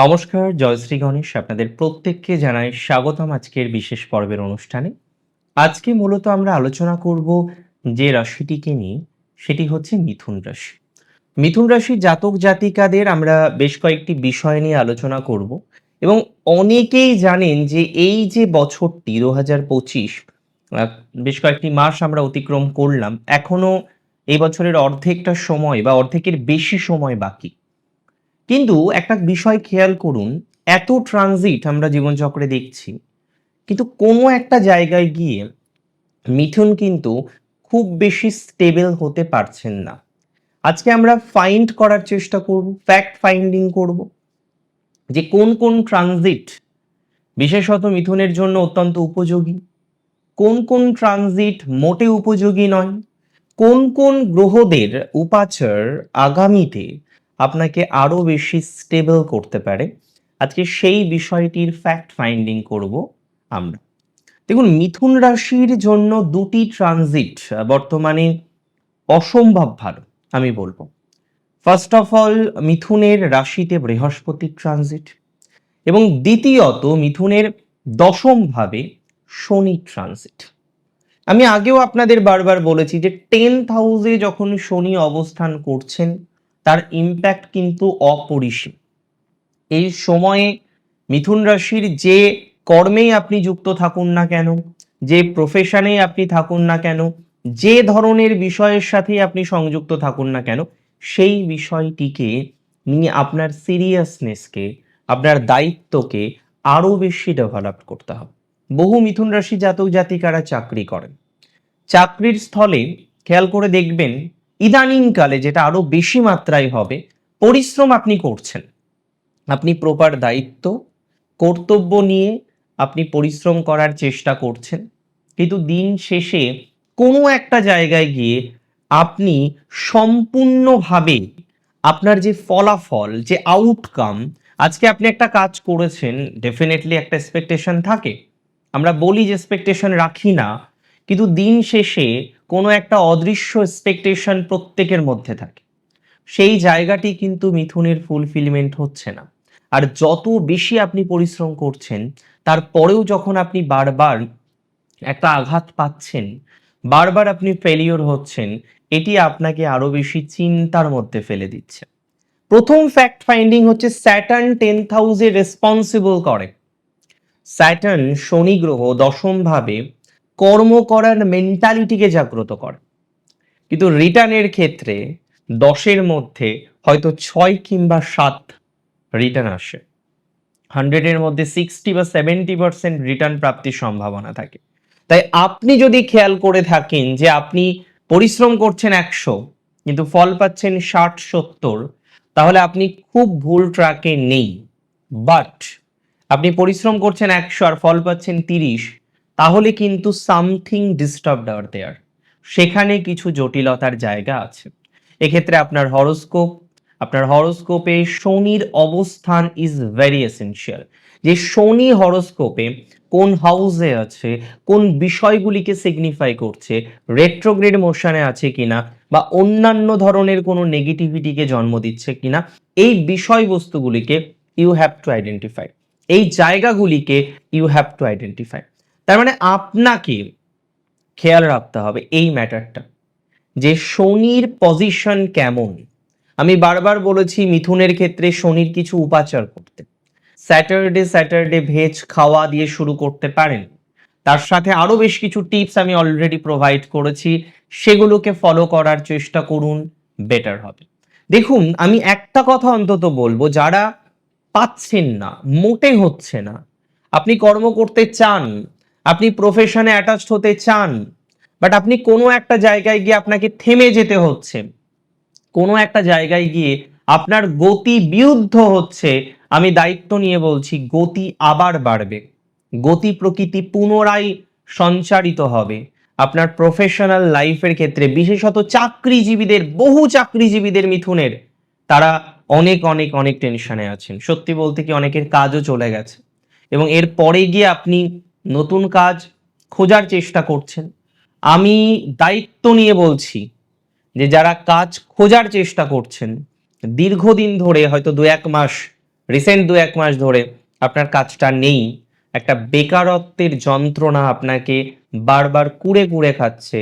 নমস্কার জয়শ্রী গণেশ আপনাদের প্রত্যেককে জানাই স্বাগতম আজকের বিশেষ পর্বের অনুষ্ঠানে। আজকে মূলত আমরা আলোচনা করব যে রাশিটিকে নিয়ে, সেটি হচ্ছে মিথুন রাশি। মিথুন রাশির জাতক জাতিকাদের আমরা বেশ কয়েকটি বিষয় নিয়ে আলোচনা করব এবং অনেকেই জানেন যে এই যে বছরটি দু হাজার পঁচিশ বেশ কয়েকটি মাস আমরা অতিক্রম করলাম, এখনও এই বছরের অর্ধেকটা সময় বা অর্ধেকের বেশি সময় বাকি। কিন্তু একটা বিষয় খেয়াল করুন, এত ট্রানজিট আমরা জীবনচক্রে দেখছি। কিন্তু কোনো একটা জায়গায় গিয়ে মিথুন কিন্তু খুব বেশি স্টেবল হতে পারছেন না। আজকে আমরা ফাইন্ড করার চেষ্টা করব ফ্যাক্ট ফাইন্ডিং করব যে কোন কোন ট্রানজিট বিশেষত মিথুনের জন্য অত্যন্ত উপযোগী, কোন কোন ট্রানজিট মোটে উপযোগী নয়, কোন কোন গ্রহদের উপাচার আগামীতে আপনাকে আরও বেশি স্টেবল করতে পারে। আজকে সেই বিষয়টির ফ্যাক্ট ফাইন্ডিং করব আমরা। দেখুন, মিথুন রাশির জন্য দুটি ট্রানজিট বর্তমানে অসম্ভব ভালো, আমি বলব। ফার্স্ট অফ অল মিথুনের রাশিতে বৃহস্পতির ট্রানজিট এবং দ্বিতীয়ত মিথুনের দশমভাবে শনি ট্রানজিট আমি আগেও আপনাদের বারবার বলেছি যে টেন্থ হাউসে যখন শনি অবস্থান করছেন তার ইম্প্যাক্ট কিন্তু অপরিসীম। এই সময়ে মিথুন রাশির যে কর্মেই আপনি যুক্ত থাকুন না কেন, যে প্রফেশনে আপনি থাকুন না কেন, যে ধরনের বিষয়ের সাথে আপনি সংযুক্ত থাকুন না কেন, সেই বিষয়টিকে নিয়ে আপনার সিরিয়াসনেসকে আপনার দায়িত্বকে আরও বেশি ডেভেলপ করতে হবে। বহু মিথুন রাশি জাতক জাতিকারা চাকরি করেন। চাকরির স্থলে খেয়াল করে দেখবেন ইদানিংকালে যেটা আরও বেশি মাত্রায় হবে, পরিশ্রম আপনি করছেন। আপনি প্রপার দায়িত্ব, কর্তব্য নিয়ে আপনি পরিশ্রম করার চেষ্টা করছেন। কিন্তু দিন শেষে কোনো একটা জায়গায় গিয়ে আপনি সম্পূর্ণভাবে আপনার যে ফলাফল, যে আউটকাম আজকে আপনি একটা কাজ করেছেন ডেফিনেটলি একটা এক্সপেকটেশন থাকে। আমরা বলি যে এক্সপেকটেশন রাখি না, কিন্তু দিন শেষে কোনো একটা অদৃশ্য এক্সপেকটেশন প্রত্যেকের মধ্যে থাকে। সেই জায়গাটি কিন্তু মিথুনের ফুলফিলমেন্ট হচ্ছে না। আর যত বেশি আপনি পরিশ্রম করছেন, তারপরেও যখন আপনি বারবার একটা আঘাত পাচ্ছেন, বারবার আপনি ফেলিওর হচ্ছেন, এটি আপনাকে আরও বেশি চিন্তার মধ্যে ফেলে দিচ্ছে। প্রথম ফ্যাক্ট ফাইন্ডিং হচ্ছে স্যাটার্ন টেন হাউসে রেসপন্সিবল করে। স্যাটার্ন শনি গ্রহ দশম ভাবে কর্ম করার মেন্টালিটিকে জাগ্রত করে। কিন্তু রিটার্নের ক্ষেত্রে দশের মধ্যে হয়তো ছয় কিংবা সাত রিটার্ন আসে। হান্ড্রেডের মধ্যে সিক্সটি বা সেভেন্টি পার্সেন্ট রিটার্ন প্রাপ্তির সম্ভাবনা থাকে। তাই আপনি যদি খেয়াল করে থাকেন যে আপনি পরিশ্রম করছেন একশো, কিন্তু ফল পাচ্ছেন ষাট, সত্তর, তাহলে আপনি খুব ভুল ট্র্যাকে নেই। বাট আপনি পরিশ্রম করছেন একশো আর ফল পাচ্ছেন তিরিশ তাহলে কিন্তু সামথিং ডিস্টার্বড আর দেয়ার। সেখানে কিছু জটিলতার জায়গা আছে। এক্ষেত্রে আপনার হরোস্কোপ, আপনার হরোস্কোপে শনির অবস্থান ইজ ভেরি এসেনশিয়াল যে শনি হরোস্কোপে কোন হাউসে আছে, কোন বিষয়গুলিকে সিগনিফাই করছে রেট্রোগ্রেড মোশনে আছে কিনা, বা অন্যান্য ধরনের কোনো নেগেটিভিটিকে জন্ম দিচ্ছে কিনা, এই বিষয়বস্তুগুলিকে ইউ হ্যাভ টু আইডেন্টিফাই এই জায়গাগুলিকে ইউ হ্যাভ টু আইডেন্টিফাই তার মানে আপনাকে খেয়াল রাখতে হবে এই ম্যাটারটা যে শনির পজিশন কেমন। আমি বারবার বলেছি মিথুনের ক্ষেত্রে শনির কিছু উপাচার করতে। স্যাটারডে স্যাটারডে ভেজ খাওয়া দিয়ে শুরু করতে পারেন। তার সাথে আরও বেশ কিছু টিপস আমি অলরেডি প্রোভাইড করেছি। সেগুলোকে ফলো করার চেষ্টা করুন বেটার হবে। দেখুন, আমি একটা কথা অন্তত বলব, যারা পাচ্ছেন না, মোটে হচ্ছে না, আপনি কর্ম করতে চান আপনি প্রফেশনে অ্যাটাচড হতে চান বাট আপনি কোনো একটা জায়গায় গিয়ে আপনাকে থেমে যেতে হচ্ছে। কোনো একটা জায়গায় গিয়ে আপনার গতি বিরুদ্ধ হচ্ছে, আমি দায়িত্ব নিয়ে বলছি, গতি আবার বাড়বে। গতি প্রকৃতি পুনরায় সঞ্চারিত হবে। আপনার প্রফেশনাল লাইফের ক্ষেত্রে, বিশেষত চাকরিজীবীদের, বহু চাকরিজীবীদের মিথুনের, তারা অনেক অনেক অনেক টেনশনে আছেন। সত্যি বলতে কি অনেকের কাজও চলে গেছে। এবং এর পরে গিয়ে আপনি নতুন কাজ খোঁজার চেষ্টা করছেন। আমি দায়িত্ব নিয়ে বলছি যে যারা কাজ খোঁজার চেষ্টা করছেন, দীর্ঘদিন ধরে, হয়তো দু এক মাস রিসেন্ট দু এক মাস ধরে আপনার কাজটা নেই, একটা বেকারত্বের যন্ত্রণা আপনাকে বারবার কুড়ে কুড়ে খাচ্ছে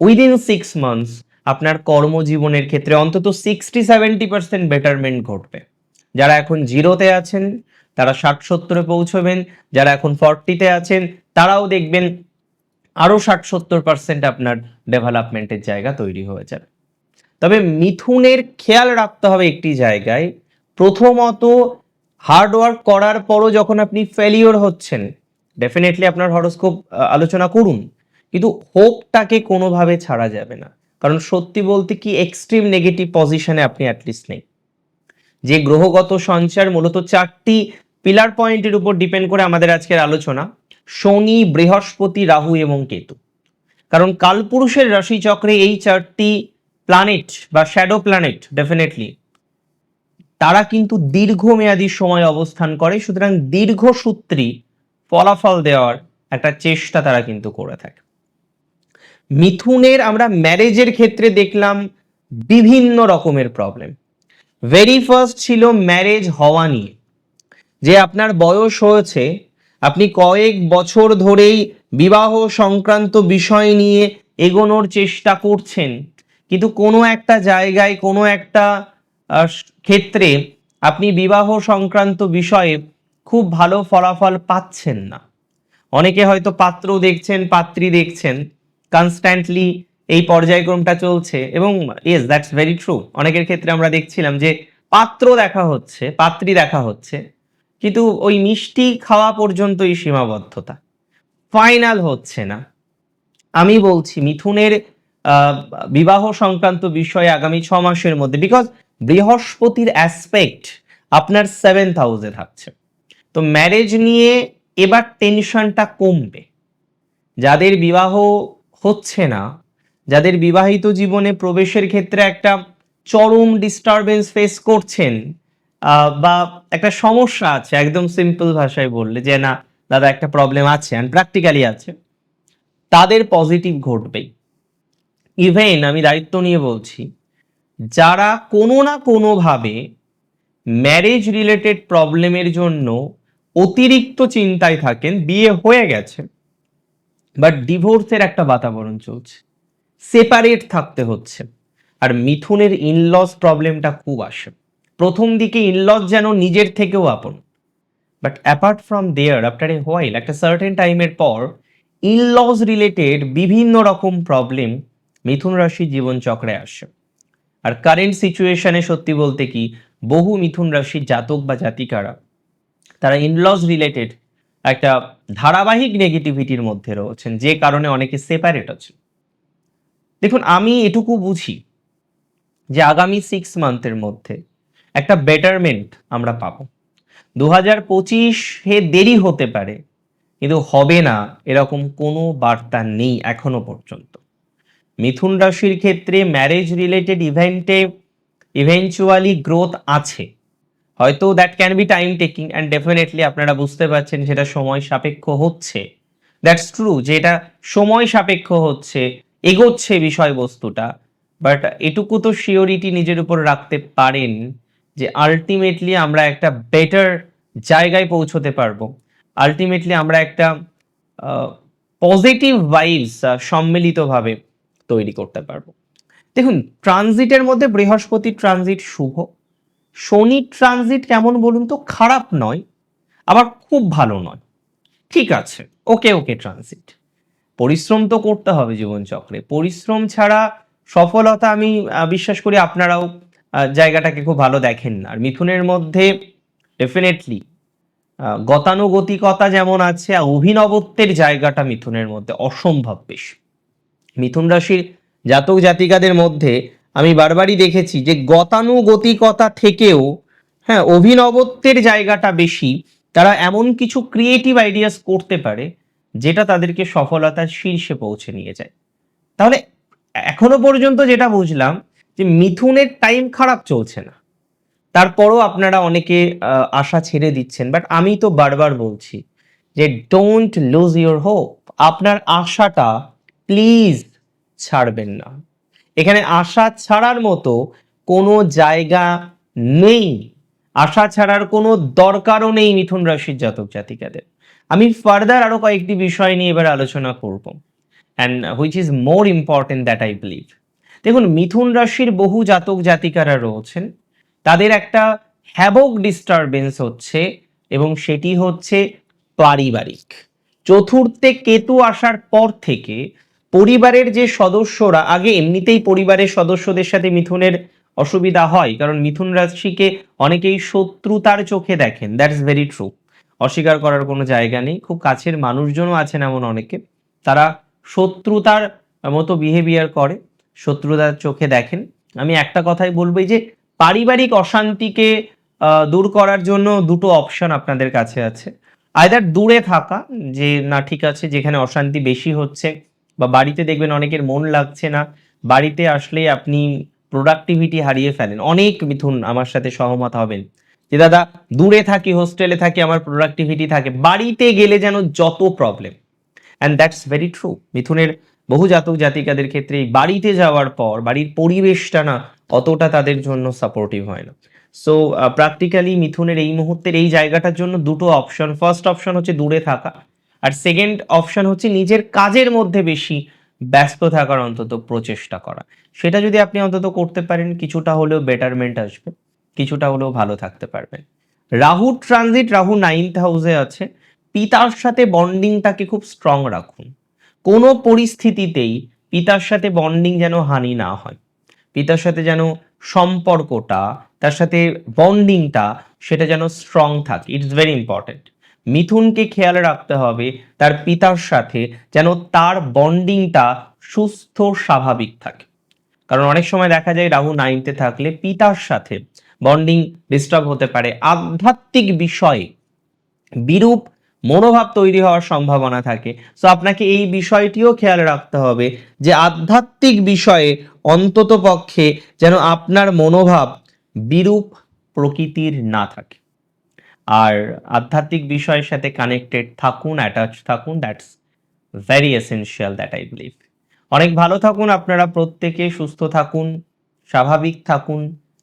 উইদিন সিক্স মান্থস আপনার কর্মজীবনের ক্ষেত্রে অন্তত সিক্সটি সেভেন্টি পার্সেন্ট বেটারমেন্ট ঘটবে। যারা এখন জিরোতে আছেন তারা ষাট সত্তরে পৌঁছবেন, যারা এখন ফর্টিতে আছেন, তারাও দেখবেন আরও ষাট সত্তর পার্সেন্ট আপনার ডেভেলপমেন্টের জায়গা তৈরি হয়ে যাবে। তবে মিথুনের খেয়াল রাখতে হবে একটি জায়গায়, প্রথমত হার্ডওয়ার্ক করার পরও যখন আপনি ফেলিওর হচ্ছেন ডেফিনেটলি আপনার হরস্কোপ আলোচনা করুন, কিন্তু হোপটাকে কোনোভাবে ছাড়া যাবে না। কারণ সত্যি বলতে কি এক্সট্রিম নেগেটিভ পজিশনে আপনি অ্যাটলিস্ট নেই। যে গ্রহগত সঞ্চার মূলত চারটি পিলার পয়েন্টের উপর ডিপেন্ড করে আমাদের আজকের আলোচনা, শনি, বৃহস্পতি, রাহু এবং কেতু। কারণ কালপুরুষের রাশিচক্রে এই চারটি প্ল্যানেট বা শ্যাডো প্ল্যানেট ডেফিনেটলি তারা কিন্তু দীর্ঘমেয়াদী সময় অবস্থান করে, সুতরাং দীর্ঘ দীর্ঘসূত্রী ফলাফল দেওয়ার একটা চেষ্টা তারা কিন্তু করে থাকে। মিথুনের আমরা ম্যারেজের ক্ষেত্রে দেখলাম বিভিন্ন রকমের প্রবলেম ভেরি ফার্স্ট ছিল ম্যারেজ হওয়া নিয়ে। যে আপনার বয়স হয়েছে, আপনি কয়েক বছর ধরেই বিবাহ সংক্রান্ত বিষয় নিয়ে এগোনোর চেষ্টা করছেন। কিন্তু কোনো একটা জায়গায়, কোনো একটা ক্ষেত্রে আপনি বিবাহ সংক্রান্ত বিষয়ে খুব ভালো ফলাফল পাচ্ছেন না। অনেকে হয়তো পাত্র দেখছেন, পাত্রী দেখছেন কনস্ট্যান্টলি এই পর্যায়ক্রমটা চলছে এবং ইয়েস দ্যাটস ভেরি ট্রু অনেকের ক্ষেত্রে আমরা দেখছিলাম যে পাত্র দেখা হচ্ছে, পাত্রী দেখা হচ্ছে, কিন্তু ওই মিষ্টি খাওয়া পর্যন্তই সীমাবদ্ধতা। ফাইনাল হচ্ছে না। আমি বলছি মিথুনের বিবাহ সংক্রান্ত বিষয়ে আগামী ছ মাসের মধ্যে বিকজ বৃহস্পতির অ্যাসপেক্ট আপনার সেভেন্থ হাউসে থাকছে। তো ম্যারেজ নিয়ে এবার টেনশনটা কমবে। যাদের বিবাহ হচ্ছে না যাদের বিবাহিত জীবনে প্রবেশের ক্ষেত্রে একটা চরম ডিস্টারবেন্স ফেস করছেন বা একটা সমস্যা আছে, একদম সিম্পল ভাষায় বললে যে না, দাদা একটা প্রবলেম আছে অ্যান্ড প্র্যাকটিক্যালি আছে, তাদের পজিটিভ ঘটবেই। ইভেন আমি দায়িত্ব নিয়ে বলছি, যারা কোনো না কোনোভাবে ম্যারেজ রিলেটেড প্রবলেমের জন্য অতিরিক্ত চিন্তায় থাকেন, বিয়ে হয়ে গেছে বাট ডিভোর্সের একটা বাতাবরণ চলছে। সেপারেট থাকতে হচ্ছে। আর মিথুনের ইনলস প্রবলেমটা খুব আসে। প্রথম দিকে ইনলস যেন নিজের থেকেও আপন। But apart from there after a while একটা সার্টেন টাইমের পর ইনলস রিলেটেড বিভিন্ন রকম প্রবলেম মিথুন রাশি জীবনচক্রে আসে। আর কারেন্ট সিচুয়েশনে সত্যি বলতে কি, বহু মিথুন রাশির জাতক বা জাতিকারা, তারা ইনলস রিলেটেড একটা ধারাবাহিক নেগেটিভিটির মধ্যে রয়েছেন, যে কারণে অনেকে সেপারেট আছেন। দেখুন, আমি এটুকু বুঝি যে আগামী সিক্স মান্থের মধ্যে একটা বেটারমেন্ট আমরা পাবো। দু হাজার পঁচিশে দেরি হতে পারে, কিন্তু হবে না, এরকম কোনো বার্তা নেই এখনও পর্যন্ত। মিথুন রাশির ক্ষেত্রে ম্যারেজ রিলেটেড ইভেন্টে ইভেনচুয়ালি গ্রোথ আছে। হয়তো that can be time taking and definitely আপনারা বুঝতে পারছেন সেটা সময় সাপেক্ষ হচ্ছে। দ্যাটস ট্রু যে এটা সময় সাপেক্ষ হচ্ছে এগোচ্ছে বিষয়বস্তুটা বাট এটুকু তো শিওরিটি নিজের উপর রাখতে পারেন যে আলটিমেটলি আমরা একটা বেটার জায়গায় পৌঁছতে পারব। আলটিমেটলি আমরা একটা পজিটিভ ভাইবস সম্মিলিতভাবে তৈরি করতে পারব। দেখুন ট্রানজিটের মধ্যে বৃহস্পতি ট্রানজিট শুভ, শনি ট্রানজিট কেমন বলুন তো খারাপ নয়, আবার খুব ভালো নয়। ঠিক আছে ওকে ওকে ট্রানজিট পরিশ্রম তো করতে হবে জীবনচক্রে। পরিশ্রম ছাড়া সফলতা আমি বিশ্বাস করি আপনারাও জায়গাটাকে খুব ভালো দেখেন না। আর মিথুনের মধ্যে ডেফিনেটলি গতানুগতিকতা যেমন আছে অভিনবত্বের জায়গাটা মিথুনের মধ্যে অসম্ভব বেশি। মিথুন রাশির জাতক জাতিকাদের মধ্যে আমি বারবারই দেখেছি যে গতানুগতিকতা থেকেও হ্যাঁ অভিনবত্বের জায়গাটা বেশি। তারা এমন কিছু ক্রিয়েটিভ আইডিয়াস করতে পারে যেটা তাদেরকে সফলতার শীর্ষে পৌঁছে নিয়ে যায়। তাহলে এখনও পর্যন্ত যেটা বুঝলাম যে মিথুনের টাইম খারাপ চলছে না। তারপরও আপনারা অনেকে আশা ছেড়ে দিচ্ছেন বাট আমি তো বারবার বলছি যে ডোন্ট লুজ ইউর হোপ আপনার আশাটা প্লিজ ছাড়বেন না। এখানে আশা ছাড়ার মতো কোনো জায়গা নেই। আশা ছাড়ার কোনো দরকারও নেই মিথুন রাশির জাতক জাতিকাদের আমি ফার্দার আরও কয়েকটি বিষয় নিয়ে এবার আলোচনা করব। And which is more important that I believe দেখুন, মিথুন রাশির বহু জাতক জাতিকারা রয়েছেন। তাদের একটা হ্যাবক ডিস্টারবেন্স হচ্ছে এবং সেটি হচ্ছে পারিবারিক। চতুর্থে কেতু আসার পর থেকে পরিবারের যে সদস্যরা, আগে এমনিতেই পরিবারের সদস্যদের সাথে মিথুনের অসুবিধা হয়, কারণ মিথুন রাশিকে অনেকেই শত্রুতার চোখে দেখেন। দ্যাটস ভেরি ট্রু অস্বীকার করার কোনো জায়গা নেই। খুব কাছের মানুষজনও আছেন এমন অনেকে। তারা শত্রুতার মতো বিহেভিয়ার করে, শত্রুতার চোখে দেখেন। আমি একটা কথাই বলব যে পারিবারিক অশান্তিকে দূর করার জন্য দুটো অপশন আপনাদের কাছে আছে। আয়দার দূরে থাকা, যে না ঠিক আছে, যেখানে অশান্তি বেশি হচ্ছে, বা বাড়িতে দেখবেন অনেকের মন লাগছে না, বাড়িতে আসলে আপনি প্রোডাক্টিভিটি হারিয়ে ফেলেন। অনেক মিথুন আমার সাথে সহমত হবেন। যে দাদা, দূরে থাকি হোস্টেলে থাকি, আমার প্রোডাক্টিভিটি থাকে। বাড়িতে গেলে যেন যত problem and that's very true মিথুনের বহু জাতক জাতিকাদের ক্ষেত্রে বাড়িতে যাওয়ার পর, বাড়ির পরিবেশটা না অতটা তাদের জন্য সাপোর্টিভ হয় না। সো প্র্যাকটিক্যালি মিথুনের এই মুহূর্তের এই জায়গাটার জন্য দুটো অপশন ফার্স্ট অপশন হচ্ছে দূরে থাকা। আর সেকেন্ড অপশন হচ্ছে নিজের কাজের মধ্যে বেশি ব্যস্ত থাকার অন্তত প্রচেষ্টা করা। সেটা যদি আপনি অন্তত করতে পারেন, কিছুটা হলেও বেটারমেন্ট আসবে। কিছুটা হলেও ভালো থাকতে পারবে। রাহু ট্রানজিট রাহু নাইন্থ হাউসে আছে। পিতার সাথে বন্ডিংটাকে খুব স্ট্রং রাখুন। কোনো পরিস্থিতিতেই পিতার সাথে বন্ডিং যেন হানি না হয়। পিতার সাথে যেন সম্পর্কটা, তার সাথে বন্ডিংটা সেটা যেন স্ট্রং থাকে। ইটস ভেরি ইম্পর্টেন্ট মিথুনকে খেয়াল রাখতে হবে, তার পিতার সাথে যেন তার বন্ডিংটা সুস্থ, স্বাভাবিক থাকে। কারণ অনেক সময় দেখা যায় রাহু নাইনতে থাকলে পিতার সাথে বন্ডিং ডিস্টার্ব হতে পারে। আধ্যাত্মিক বিষয়ে বিরূপ মনোভাব তৈরি হওয়ার সম্ভাবনা থাকে। সো আপনাকে এই বিষয়টিও খেয়াল রাখতে হবে যে আধ্যাত্মিক বিষয়ে অন্তত পক্ষে যেন আপনার মনোভাব বিরূপ প্রকৃতির না থাকে। আর আধ্যাত্মিক বিষয়ের সাথে কানেক্টেড থাকুন অ্যাটাচ থাকুন that's very essential that I believe অনেক ভালো থাকুন, আপনারা প্রত্যেকে সুস্থ থাকুন, স্বাভাবিক থাকুন।